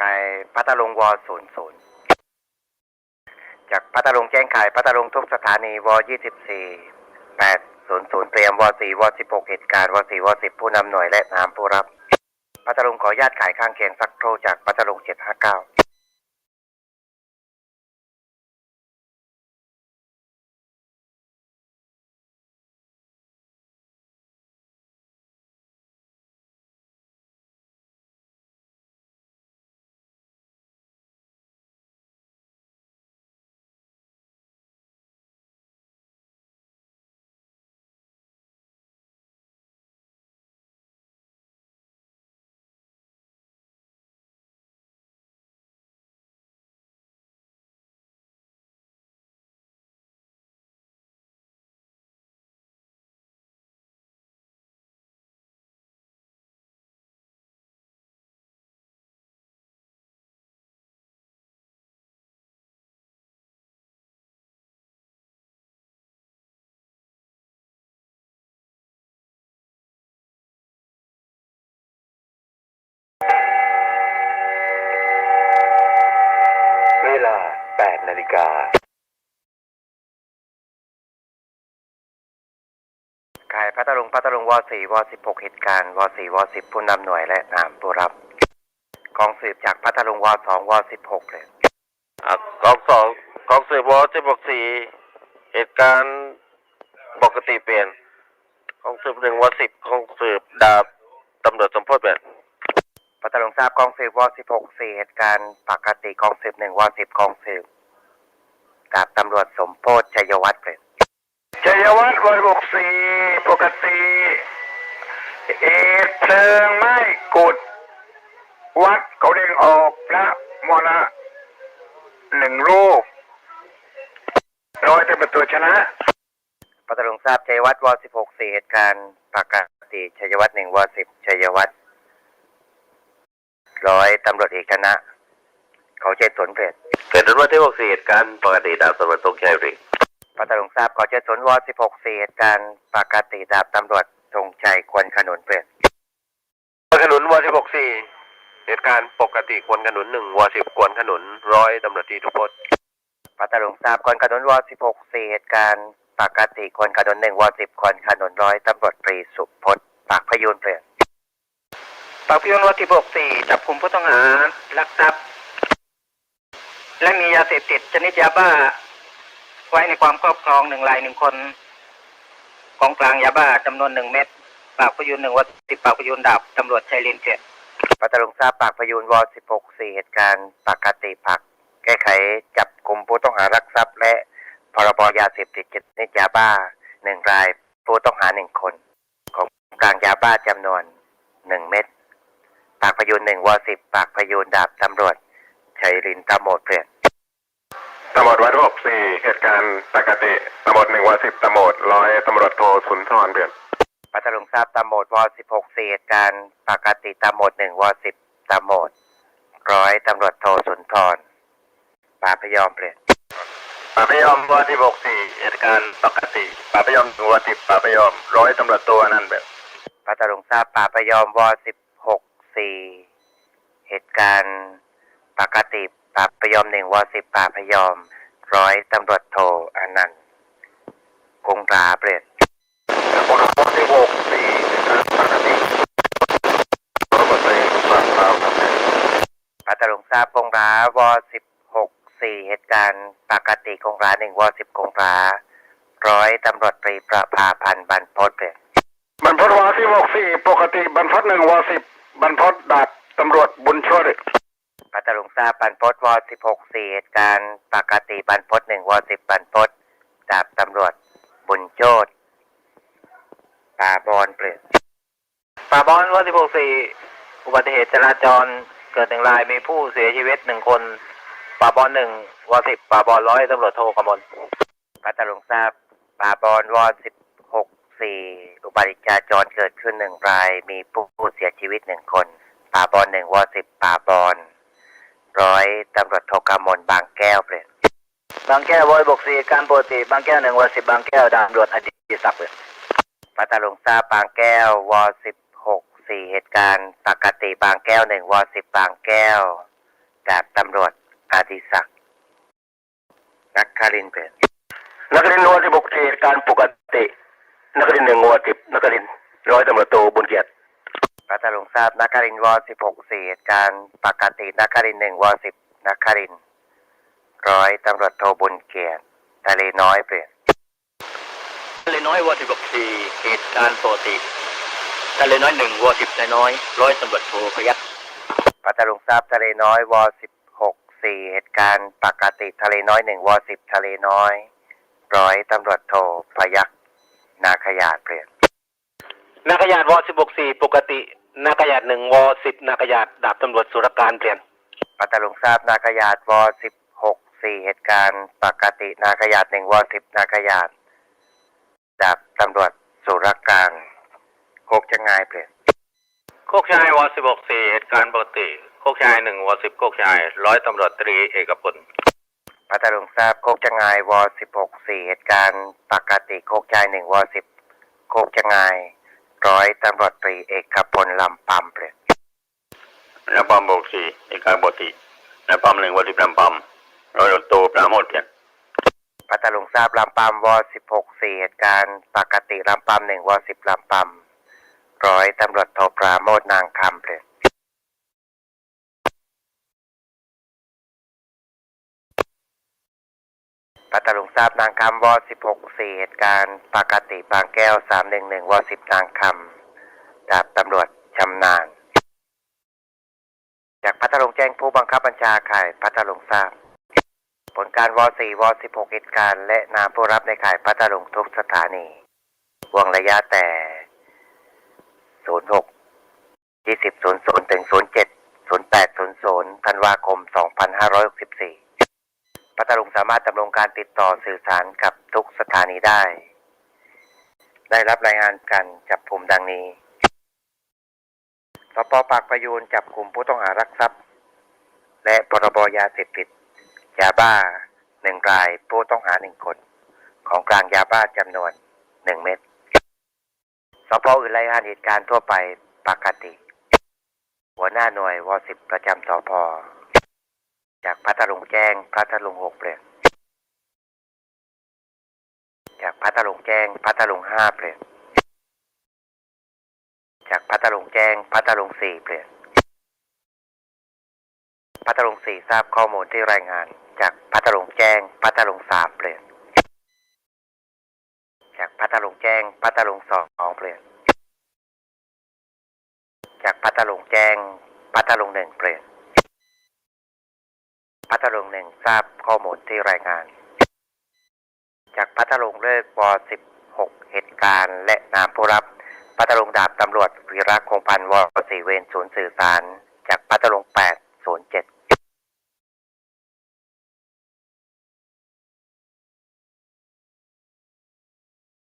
กายพัทลุงวศูนย์ศูนย์จากพัทลุงแจ้งขายพัทลุงทุกสถานีวยี่สิบสี่แปดศูนย์ศูนย์เตรียมวสี่วสิบหกเหตุการณ์วสี่วสิบผู้นำหน่วยและนามผู้รับ พัทลุงขอญาตขายข้างเคียงสักโทรจากพัทลุงเจ็ดห้าเก้า ลา 8 นาฬิกา ขายพัทลุงพัทลุงวสี่วสิบหกเหตุการณ์วสี่วสิบผู้นำหน่วยและนามผู้รับ กองสืบจากพัทลุงวสองวสิบหกเลยอะกองสองกองสืบวที่บอกสี่เหตุการณ์ปกติเปลี่ยนกองสืบหนึ่งวสิบกองสืบดาบตำรวจสมโพธิเปลี่ยน พัทลุงทราบกองสืบวสิบหกสี่เหตุการณ์ปกติกองสืบหนึ่งวสิบกองสืบดาบตำรวจสมโพธิชัยวัฒน์เลยชัยวัฒน์วันบกสี่ปกติเหตุเพลิงไหม้กุด วัดเขาเด้งออกพระมรณะหนึ่งรูปร้อยเป็นประตูชนะพัทลุงทราบชัยวัฒน์วสิบหกสี่เหตุการณ์ปกติชัยวัฒน์หนึ่งวสิบชัยวัฒน์ ร้อยตำรวจเอกชนะ เขาใจสนเพชรเกิดวันที่บอกสี่เหตุการณ์ปกติดาบตำรวจตรงชัยริพัทลุงทราบก่อเจสนวสิบหกสี่เหตุการณ์ปกติดาบตำรวจธงชัยควรขนุนเปรตขนุนวที่บอกสี่เหตุการณ์ปกติควรขนุนหนึ่งวสิบควรขนุนร้อยตำรวจตรีทุพจน์พัทลุงทราบควรขนุนวสิบหกสี่เหตุการณ์ปกติควรขนุนหนึ่งวสิบควรขนุนร้อยตำรวจตรีสุพจน์ปากพยูนเปรต ปากพิยนวัตถิบกสี่จับกลุ่มผู้ต้องหาลักทรัพย์ และมียาเสพติดชนิดยาบ้า ไว้ในความครอบครองหนึ่งรายหนึ่งคน ของกลางยาบ้าจำนวนหนึ่งเม็ดปากพยุนหนึ่งวัตถิปากพยุนดาบตำรวจชัยลินเขตพัทลุงทราบปากพยูนวสิบหกสี่เหตุการณ์ปากติผัก แก้ไขจับกลุ่มผู้ต้องหารักทรัพย์ และพรบยาเสพติดชนิดยาบ้าหนึ่งรายผู้ต้องหาหนึ่งคน ของกลางยาบ้าจำนวนหนึ่งเม็ด ปากพยูนหนึ่งวสิบปากพยูนดาบตำรวจชัยลินตาโมดเปรตตำรวจวัดหกสี่เหตุการณ์ปกติตำรวจหนึ่งวันสิบตำรวจร้อยตำรวจโทสุนทรเปลี่ยนพัทลุงทราบตามโหมดวสิบหกสี่เหตุการณ์ปกติตามโหมดหนึ่งวสิบตามโหมดร้อยตำรวจโทสุนทรปราพยอมเปลี่ยนปราบพยอมวที่หกสี่เหตุการณ์ปกติปราบพยอมหนึ่งวันสิบปราบพยอมร้อยตำรวจตัวนั่นแบบพัทลุงทราบปราพยอมวสิบ หกสี่เหตุการณ์ปกติปราพยอมหนึ่งวสิบปราพยอม ร้อยตำรวจโทอนันต์กงราเปลี่ยนคนวันที่หกสี่เหตุการณ์ปกติปราบปรามครับพัทลุงทราบกงราวสิบหกสี่เหตุการณ์ปกติกงราหนึ่งวสิบกงราร้อยตำรวจตรีประภาพันธ์บรรพตเปลี่ยนบรรพตวาที่หกสี่ปกติบรรพตหนึ่งวาสิบ บรรพตดาบตำรวจบุญช่วยพัทลุงทราบบรรพตวสิบหกสี่เหตุการณ์ปกติบรรพตหนึ่งวสิบบรรพตดาบตำรวจบุญโชตป่าบอนเปลี่ยนป่าบอนวันที่หกสี่อุบัติเหตุจราจรเกิดหนึ่งรายมีผู้เสียชีวิตหนึ่งคนป่าบอนหนึ่งวสิบป่าบอนร้อยตำรวจโทกมลพัทลุงทราบป่าบอนวสิบหก สี่อุบัติจราจรเกิดขึ้นหนึ่งราย มีผู้เสียชีวิตหนึ่งคน ป่าบอนหนึ่งวสิบป่าบอนร้อยตำรวจโทกมลบางแก้วเปลี่ยนบางแก้ววอยบกสี่การปกติบางแก้วหนึ่งวสิบบางแก้วดาบตำรวจอดีศักดิ์เลยพัทลุงทราบบางแก้ววสิบหกสี่เหตุการณ์ปกติบางแก้วหนึ่งวสิบบางแก้วดาบตำรวจอาดิศักดิ์นักคารินทร์เปลี่ยนนักเรียนวสิบหกเหตุการณ์ปกติ นักเรียนหนึ่งวสิบนักเรียนร้อยตำรวจโทบุญเกียรติพัทลุงทราบนักคารินทร์วสิบหกสี่เหตุการณ์ปกตินักคารินทร์หนึ่งวสิบนักคารินทร์ร้อยตำรวจโทบุญเกียรติทะเลน้อยเปลี่ยนทะเลน้อยวอสิบหกสี่เหตุการณ์ปกติทะเลน้อยหนึ่งวอสิบนายน้อยร้อยตำรวจโทพยัคฆ์พัทลุงทราบทะเลน้อยวสิบหกสี่เหตุการณ์ปกติทะเลน้อยหนึ่งวสิบทะเลน้อยร้อยตำรวจโทพยักษ์ นาขยาดเปลี่ยนนักขยาดวสิบหกสี่ปกตินักขยาดหนึ่งวสิบนักขยาดดาบตำรวจสุรการเปลี่ยนพัทลุงทราบนาขยาดวสิบหกสี่เหตุการณ์ปกตินาขยาดหนึ่งวสิบนาขยาดดาบตำรวจสุรการโคกจะงายเปลี่ยนโคกชายวอสิบหกสี่เหตุการณ์ปกติโคกชายหนึ่งวอสิบโคกชายร้อยตำรวจตรีเอกพล พัทลุงทราบโคกจะงายวสิบหกสี่เหตุการณ์ปกติโคกชายหนึ่งวสิบโคกจะงาย ร้อยตำรวจตรีเอกพลลำปำเปลี่ยนนปามบกสี่เหตุการณ์ปกตินปามหนึ่งวอสิบนปามร้อยตำรวจโทปราโมทเพียรพัทลุงทราบลำปำวสิบหกสี่เหตุการณ์ปกติลำปำหนึ่งวสิบลำปำร้อยตำรวจโทปราโมทนางคำเปลี่ยน พัทลุงทราบนางคำวอสิบหกสี่เหตุการณ์ปกติบางแก้วสามหนึ่งหนึ่งวอสิบนางคำดาบตำรวจชำนาญจากพัทลุงแจ้งผู้บังคับบัญชาข่ายพัทลุงทราบ ผลการวอสี่วอสิบหกเหตุการณ์และนามผู้รับในข่ายพัทลุงทุกสถานีวงระยะแต่ศูนย์หกยี่สิบศูนย์ศูนย์ถึงศูนย์เจ็ดศูนย์แปดศูนย์ศูนย์ธันวาคมสองพันห้าร้อยหกสิบสี่ พัทลุงสามารถดำรงการติดต่อสื่อสารกับทุกสถานีได้ ได้รับรายงานการจับกลุ่มดังนี้สปปากประยูนจับกลุ่มผู้ต้องหารักทรัพย์ และพรบยาเสพติดยาบ้าหนึ่งรายผู้ต้องหาหนึ่งคน ของกลางยาบ้าจำนวนหนึ่งเม็ดสพอื่นรายงานเหตุการณ์ทั่วไปปกติ หัวหน้าหน่วยวสิบประจำสพ จากพัทลุงแจ้งพัทลุงหกเปลี่ยนจากพัทลุงแจ้งพัทลุงห้าเปลี่ยนจากพัทลุงแจ้งพัทลุงสี่เปลี่ยนพัทลุงสี่ทราบข้อมูลที่รายงาน จากพัทลุงแจ้งพัทลุงสามเปลี่ยนจากพัทลุงแจ้งพัทลุงสองเปลี่ยนจากพัทลุงแจ้งพัทลุงหนึ่งเปลี่ยน ทราบข้อมูลที่รายงาน จากพัทลุงเลิกวสิบหกเหตุการณ์และนามผู้รับ พัทลุงดาบตำรวจวีระคงพันธ์วสี่เวนศูนย์สื่อสาร จากพัทลุงแปดศูนย์เจ็ด